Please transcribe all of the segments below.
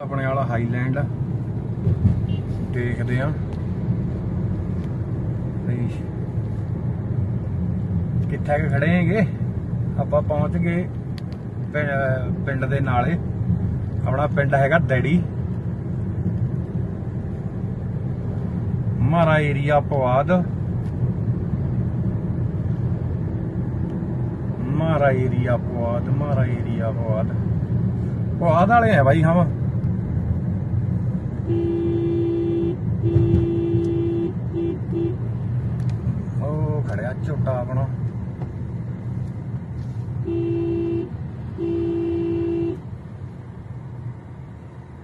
ਆਪਣੇ ਵਾਲਾ ਹਾਈਲੈਂਡ ਦੇਖਦੇ ਆ। ਬਈ, ਕਿੱਥੇ ਕੁ ਖੜੇ ਹੈਗੇ? ਆਪਾਂ ਪਹੁੰਚ ਗਏ ਪਿੰਡ ਦੇ ਨਾਲੇ। ਆਪਣਾ ਪਿੰਡ ਹੈਗਾ ਦੈੜੀ ਮਾਰਾ ਏਰੀਆ ਪਵਾਦ। ਮਾਰਾ ਏਰੀਆ ਪਵਾਦ ਮਾਰਾ ਏਰੀਆ ਪਵਾਦ। ਪਵਾਦ ਵਾਲੇ ਆ ਬਾਈ ਹਮ ਉਹ ਖੜਿਆ ਝੋਟਾ ਆਪਣਾ।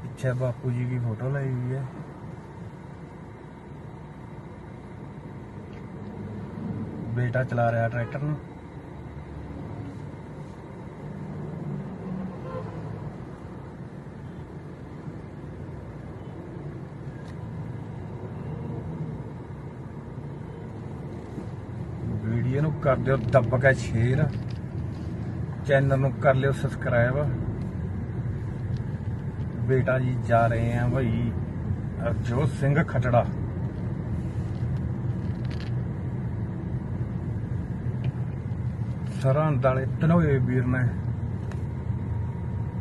ਪਿੱਛੇ ਬਾਪੂ ਜੀ ਦੀ ਫੋਟੋ ਲਈ ਹੋਈ ਹੈ। ਬੇਟਾ ਚਲਾ ਰਿਹਾ ਟਰੈਕਟਰ ਨੂੰ ਵੀਡੀਓ ਨੂੰ ਕਰ ਦਿਓ, ਦੱਬ ਕੇ ਸ਼ੇਅਰ ਚੈਨਲ ਨੂੰ ਕਰ ਲਿਓ ਸਬਸਕ੍ਰਾਈਬ ਬੇਟਾ ਜੀ ਜਾ ਰਹੇ ਆ ਭਾਈ ਅਰਜੋਤ ਸਿੰਘ ਖਟੜਾ। ਸਰਹੰਦ ਵਾਲੇ ਤਨੋਏ ਵੀਰ ਨੇ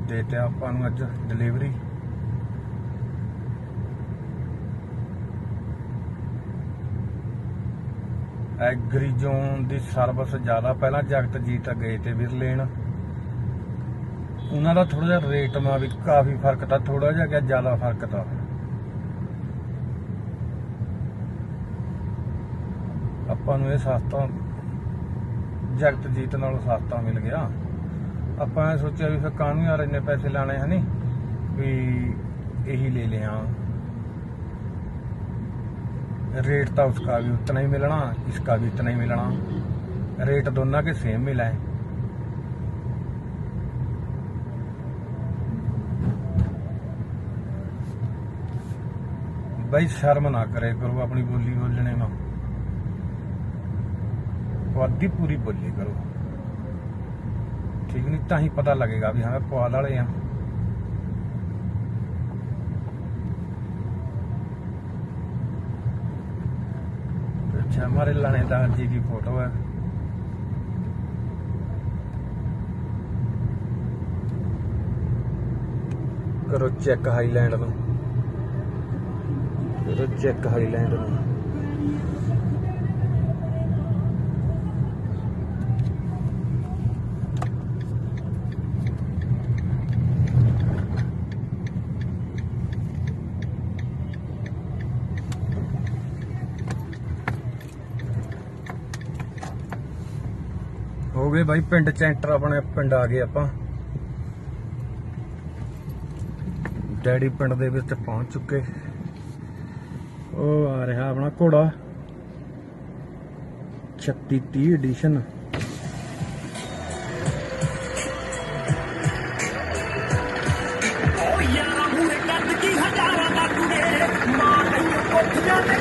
ਦੇ ਤੇ ਆਪਾਂ ਨੂੰ ਅੱਜ ਡਿਲੀਵਰੀ ਐਗਰੀ ਜ਼ੋਨ ਦੀ ਸਰਵਿਸ ਜ਼ਿਆਦਾ, ਪਹਿਲਾਂ ਜਗਤਜੀਤ ਗਏ ਤੇ ਵੀਰ ਉਹਨਾਂ ਦਾ ਥੋੜਾ ਜਿਹਾ ਰੇਟ ਮਾ ਵੀ ਕਾਫੀ ਫ਼ਰਕ ਤਾਂ ਥੋੜਾ ਜਿਹਾ ਕਿ ਜ਼ਿਆਦਾ ਫ਼ਰਕ ਤਾਂ। ਆਪਾਂ ਨੂੰ ਇਹ ਸਸਤਾ ਜਗਤਜੀਤ ਨਾਲੋਂ ਸਸਤਾ ਮਿਲ ਗਿਆ। ਆਪਾਂ ਇਹ ਸੋਚਿਆ ਵੀ ਫਿਰ ਕਾਹਨੂੰ ਯਾਰ ਇੰਨੇ ਪੈਸੇ ਲਾਣੇ ਹਨੀ? ਵੀ ਇਹੀ ਲੈ ਲਿਆ। रेट तो उसका भी उतना ही मिलना इसका भी उतना ही मिलना रेट दोनों के सेम मिला है भाई शर्म ना करे करो अपनी बोली बोलने में वादी पूरी बोली करो ठीक नहीं ताही पता लगेगा भी हमें पवाल वाले हैं अच्छा हमारे लानेदार जी की फोटो है ਕਰੋ ਚੈੱਕ ਹਾਈਲੈਂਡ ਨੂੰ ਕਰੋ ਚੈੱਕ ਹਾਈਲੈਂਡ ਨੂੰ ਗਏ ਬਾਈ, ਪਿੰਡ ਚੈਂਟਰ ਆਪਣੇ ਪਿੰਡ ਆ ਗਏ ਆਪਾਂ। ਡੈਡੀ ਪਿੰਡ ਦੇ ਵਿੱਚ ਪਹੁੰਚ ਚੁੱਕੇ। ਉਹ ਆ ਰਿਹਾ ਆਪਣਾ ਘੋੜਾ। 36 30 ਐਡੀਸ਼ਨ ਓ ਯਾਰਾ ਮੂਰੇ ਕੱਢ ਕੀ ਹਜ਼ਾਰਾਂ ਦਾ ਕੁੜੇ। ਮਾਂ ਨਹੀਂ ਕੋਠੀਆਂ ਤੇ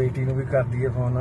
ਬੇਟੀ ਨੂੰ ਵੀ ਕਰਦੀ ਦਈਏ ਫੋਨ